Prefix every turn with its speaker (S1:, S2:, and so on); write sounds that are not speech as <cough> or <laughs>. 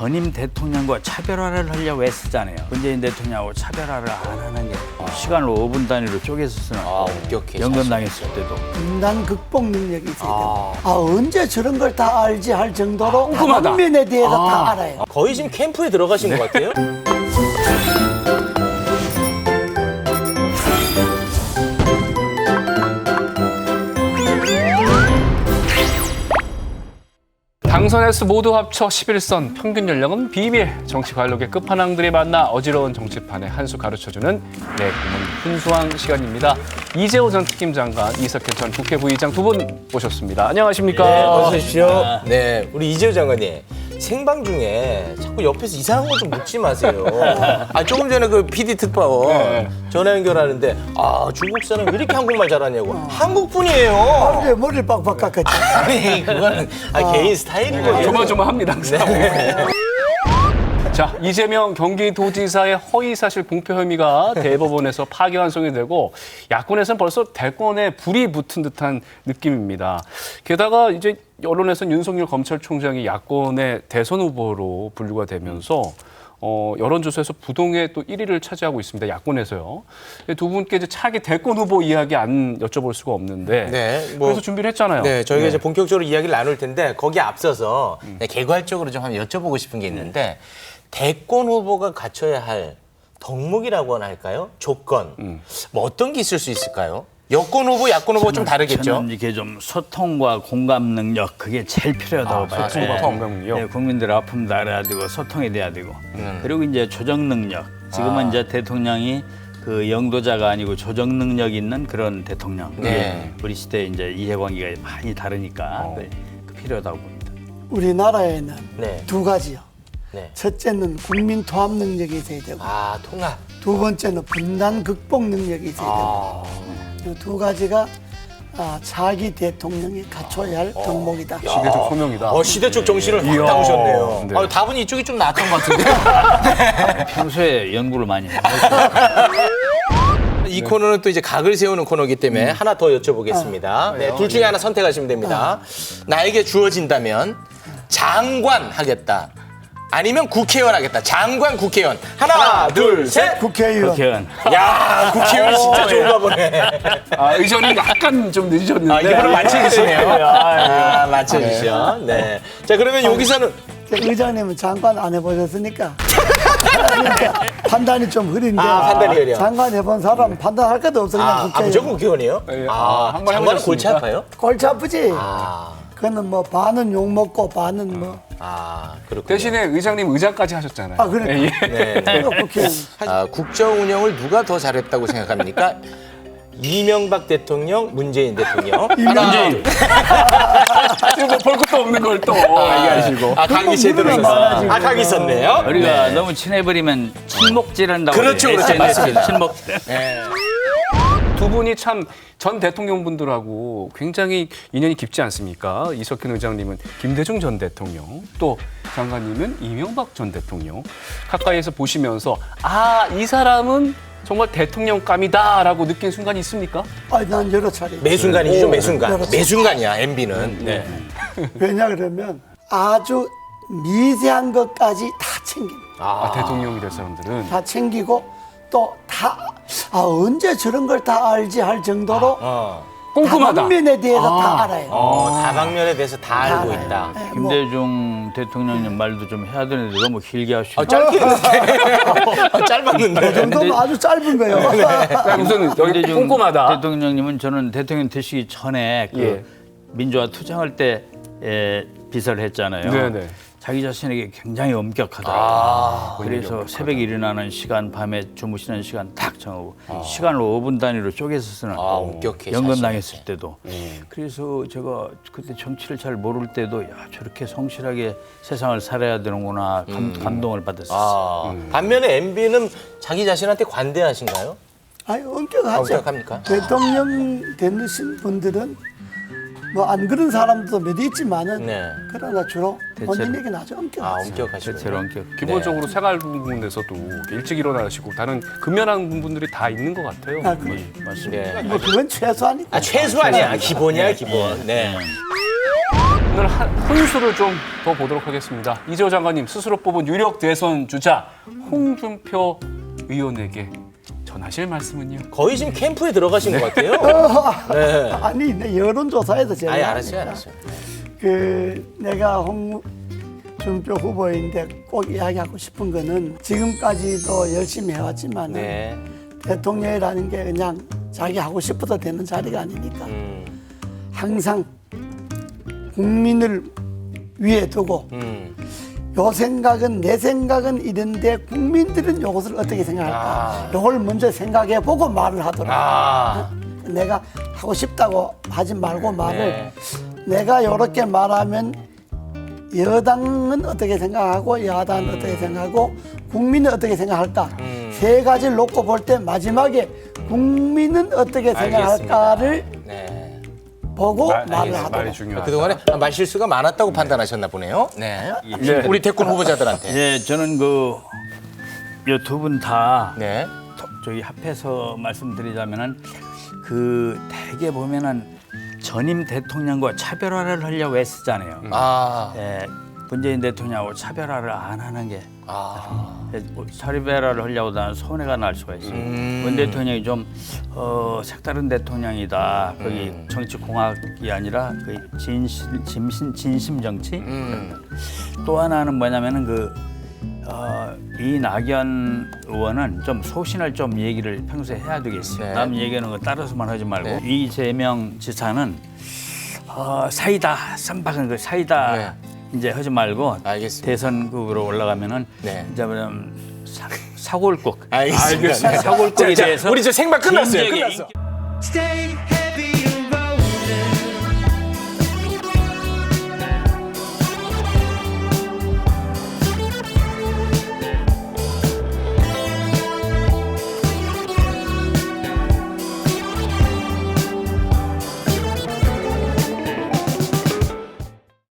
S1: 전임 대통령과 차별화를 하려고 애쓰잖아요. 문재인 대통령하고 차별화를 안 하는 게 시간을 5분 단위로 쪼개서 쓰는
S2: 아, 엄격해,
S1: 연금 당했을 때도
S3: 분단 극복 능력이 있어야 돼요. 아, 언제 저런 걸 다 알지 할 정도로
S4: 꼼꼼하다.
S3: 단면에 대해서 다 알아요.
S2: 거의 지금 캠프에 들어가신 것 같아요. <laughs>
S4: 당선 횟수 모두 합쳐 11선 평균 연령은 비밀 정치 관록의 끝판왕들이 만나 어지러운 정치판에 한 수 가르쳐주는 내 꿈은 훈수한 시간입니다. 이재호 전 특김장관, 이석현 전 국회 부의장 두 분 모셨습니다. 안녕하십니까?
S2: 네, 어서 오십시오. 네, 우리 이재호 장관님. 생방 중에 자꾸 옆에서 이상한 거 좀 묻지 마세요. <laughs> 아, 조금 전에 그 PD 특파원
S4: 네.
S2: 전화 연결하는데 아, 중국 사람 왜 이렇게 한국말 잘하냐고. 한국 분이에요.
S3: 하루에 머리를 빡빡 깎았지. <laughs>
S2: 아니, 그거는 아, 개인 스타일이거든요.
S4: 조마조마합니다, 항상.
S2: 네. <laughs>
S4: 자, 이재명 경기도지사의 허위 사실 공표 혐의가 대법원에서 파기환송이 되고 야권에서는 벌써 대권에 불이 붙은 듯한 느낌입니다. 게다가 이제 언론에서는 윤석열 검찰총장이 야권의 대선 후보로 분류가 되면서 어, 여론조사에서 부동의 또 1위를 차지하고 있습니다. 야권에서요. 두 분께 이제 차기 대권 후보 이야기 안 여쭤볼 수가 없는데
S2: 네, 뭐-
S4: 그래서 준비를 했잖아요.
S2: 네, 저희가 이제 본격적으로 이야기를 나눌 텐데 거기에 앞서서 네, 개괄적으로 좀 한번 여쭤보고 싶은 게 있는데 대권 후보가 갖춰야 할 덕목이라고나 할까요? 조건. 뭐 어떤 게 있을 수 있을까요? 여권 후보, 야권 후보 좀 다르겠죠?
S1: 저는 이게 좀 소통과 공감 능력 그게 제일 필요하다고 봐요.
S4: 소통과
S1: 네.
S4: 공감 능력.
S1: 네, 국민들의 아픔도 알아야 되고 소통이 돼야 되고
S2: 음.
S1: 그리고 이제 조정 능력. 지금은
S2: 아.
S1: 이제 대통령이 그 영도자가 아니고 조정 능력 있는 그런 대통령.
S2: 네.
S1: 우리 시대 이제 이해관계가 많이 다르니까
S2: 어.
S1: 그 필요하다고 봅니다.
S3: 우리나라에는
S2: 네.
S3: 두 가지요.
S2: 네.
S3: 첫째는 국민 통합 능력이 있어야 되고
S2: 아, 통합.
S3: 두 번째는 분단 극복 능력이 있어야
S2: 아.
S3: 되고 이 두 가지가 아, 차기 대통령이 갖춰야 할 덕목이다.
S4: 시대적 소명이다.
S2: 어, 시대적 정신을 확. 담으셨네요.
S4: 네.
S2: 아, 답은 이쪽이 좀 나았던 것 같은데. <laughs>
S1: 평소에 연구를 많이 해요.
S2: 이 코너는 또 이제 각을 세우는 코너이기 때문에 하나 더 여쭤보겠습니다. 네, 둘 중에 하나 선택하시면 됩니다. 나에게 주어진다면 장관 하겠다. 아니면 국회의원 하겠다. 장관, 국회의원. 하나, 둘, 셋.
S3: 국회의원.
S1: 국회의원.
S2: 야, 국회의원 진짜 좋은가 보네.
S4: 아, 의전이 약간 좀 늦으셨는데.
S2: 아, 이게 바로 맞춰주시네요. 아, 맞춰주셔. 네. 자, 그러면 여기서는
S3: 의장님은 장관 안 해보셨으니까 그러니까 <laughs> 판단이 좀 흐린데
S2: 아, 판단이 흐려.
S3: 장관 해본 사람 판단할 것도 없어 그냥
S2: 아, 아
S3: 국회의원.
S2: 무조건 국회의원이에요?
S4: 예,
S2: 아,
S4: 아, 한번
S2: 장관
S4: 해보셨습니까?
S2: 골치 아파요?
S3: 골치 아프지.
S2: 아,
S3: 그거는 뭐 반은 욕 먹고 반은 뭐.
S2: 아, 그렇군요.
S4: 대신에 의장님 의장까지 하셨잖아요.
S3: 아 그러니까.
S4: 예, 예.
S2: 네. 아, 국정 운영을 누가 더 잘했다고 생각합니까? <laughs> 이명박 대통령, 문재인 대통령. <laughs>
S3: 문재인. <laughs>
S4: 지금 뭐볼 것도 없는 걸 또 얘기하시고.
S2: 아, 각이 제대로.
S3: 많아지고.
S2: 아, 각이 있었네요.
S1: 우리가
S2: 네.
S1: 너무 친해버리면 친목질한다고
S2: 그렇죠. 그렇죠. 맞습니다.
S1: 친목질.
S2: 네.
S4: 두 분이 참 전 대통령 분들하고 굉장히 인연이 깊지 않습니까? 이석현 의장님은 김대중 전 대통령, 또 장관님은 이명박 전 대통령. 가까이에서 보시면서 아, 이 사람은 정말 대통령감이다라고 느낀 순간이 있습니까?
S3: 아니 난 여러 차례.
S2: 매 순간이죠, 매 순간.
S3: 그렇죠.
S2: 매순간이야, MB는. 네.
S3: 왜냐 그러면 아주 미세한 것까지 다 챙깁니다.
S4: 아, 대통령이 될 사람들은.
S3: 다 챙기고 또 다 아, 언제 저런 걸 다 알지 할 정도로
S2: 어.
S4: 꼼꼼하다.
S3: 단면에 대해서 다 알아요.
S2: 어, 다방면에 대해서 다 알고
S3: 알아요.
S2: 있다.
S3: 네, 뭐
S1: 김대중 대통령님 말도 좀 해야 되는데 너무 길게 하시고
S2: 아, 짧게 했는데. <laughs> 아,
S3: 그
S2: 짧았는데.
S3: 정도면 아주 짧은 거예요.
S4: 그러니까 무슨 여기
S1: 김대중
S4: 꼼꼼하다.
S1: 대통령님은 저는 대통령 되시기 전에 그
S4: 예.
S1: 민주화 투쟁할 때 에, 비서를 했잖아요.
S4: 네네.
S1: 자기 자신에게 굉장히 엄격하다.
S4: 아,
S1: 그래서 새벽에 일어나는 시간, 밤에 주무시는 시간 딱 정하고 시간을 5분 단위로 쪼개서 쓰는
S2: 아, 엄격해,
S1: 연금. 당했을 때도. 그래서 제가 그때 정치를 잘 모를 때도 야 저렇게 성실하게 세상을 살아야 되는구나 감, 감동을 받았었어요.
S2: 아, 반면에 MB는 자기 자신한테 관대하신가요?
S3: 아니 엄격하죠.
S2: 엄격합니까?
S3: 대통령 되신 분들은 뭐 안 그런 사람도 몇 있지만은
S2: 네.
S3: 그러나 주로
S1: 대체로.
S3: 본인에게 아주
S2: 아,
S3: 엄격하죠.
S2: 엄격하시고.
S1: 대체로 엄격.
S4: 기본적으로 생활 부분에서도 일찍 일어나시고 다른 근면한 부분들이 다 있는 것 같아요.
S3: 아, 그래.
S4: 예.
S1: 맞습니다.
S2: 네.
S3: 뭐 그건 최소한이고.
S2: 아, 최소한이야. 기본이야, 기본. 네.
S4: 오늘 한, 혼수를 좀 더 보도록 하겠습니다. 이재호 장관님 스스로 뽑은 유력 대선 주자 홍준표 의원에게 전하실 말씀은요?
S2: 거의 지금 캠프에 들어가신 것 같아요. 네. <laughs>
S3: 아니 내 여론조사에서 제가
S2: 아예 알았어요, 알았어요.
S3: 그 내가 홍 준표 후보인데 꼭 이야기하고 싶은 거는 지금까지도 열심히 해왔지만
S2: 네.
S3: 대통령이라는 게 그냥 자기 하고 싶어서 되는 자리가 아니니까
S2: 음,
S3: 항상 국민을 위에 두고
S2: 음.
S3: 요 생각은 내 생각은 이런데 국민들은 요것을 어떻게
S2: 아.
S3: 생각할까 요걸 먼저 생각해 보고 말을 하더라
S2: 아,
S3: 내가 하고 싶다고 하지 말고 말을
S2: 네.
S3: 내가 요렇게 말하면 여당은 어떻게 생각하고 야당은
S2: 음.
S3: 어떻게 생각하고 국민은 어떻게 생각할까 세 가지를 놓고 볼 때 마지막에 국민은 어떻게 생각할까를
S2: 네.
S3: 보고
S4: 말-
S3: 말을. 하도록
S4: 말이 중요하다.
S2: 그동안에 말실수가 많았다고 판단하셨나 보네요. 네.
S1: 네.
S2: 우리 대권 후보자들한테.
S1: 예, 저는 그두분다
S2: 네.
S1: 저기 합해서 말씀드리자면은 그 대개 보면은 전임 대통령과 차별화를 하려고 애쓰잖아요.
S2: 아,
S1: 예, 문재인 대통령하고 차별화를 안 하는 게
S2: 아,
S1: 예, 차별화를 하려고 하면 손해가 날 수가 있어요.
S2: 음.
S1: 문 대통령이 좀 어, 색다른 대통령이다. 거기
S2: 음.
S1: 정치 공학이 아니라 그 진심, 진심, 진심 정치.
S2: 음.
S1: 또 하나는 뭐냐면은 그 어, 이낙연 의원은 좀 소신을 좀 얘기를 평소에 해야 되겠어요.
S2: 네.
S1: 남 얘기하는 거 따라서만 하지 말고
S2: 네.
S1: 이재명 지사는 어, 사이다 쌈박은 그 사이다
S2: 네.
S1: 이제 하지 말고
S2: 알겠습니다.
S1: 대선국으로 올라가면은
S2: 네.
S1: 이제 그럼 사, 사골국
S2: 알겠습니다. 네.
S1: 사골국에
S2: 자, 자,
S1: 대해서
S2: 우리 저 생방 끝났어요.
S1: 진지하게
S2: 끝났어.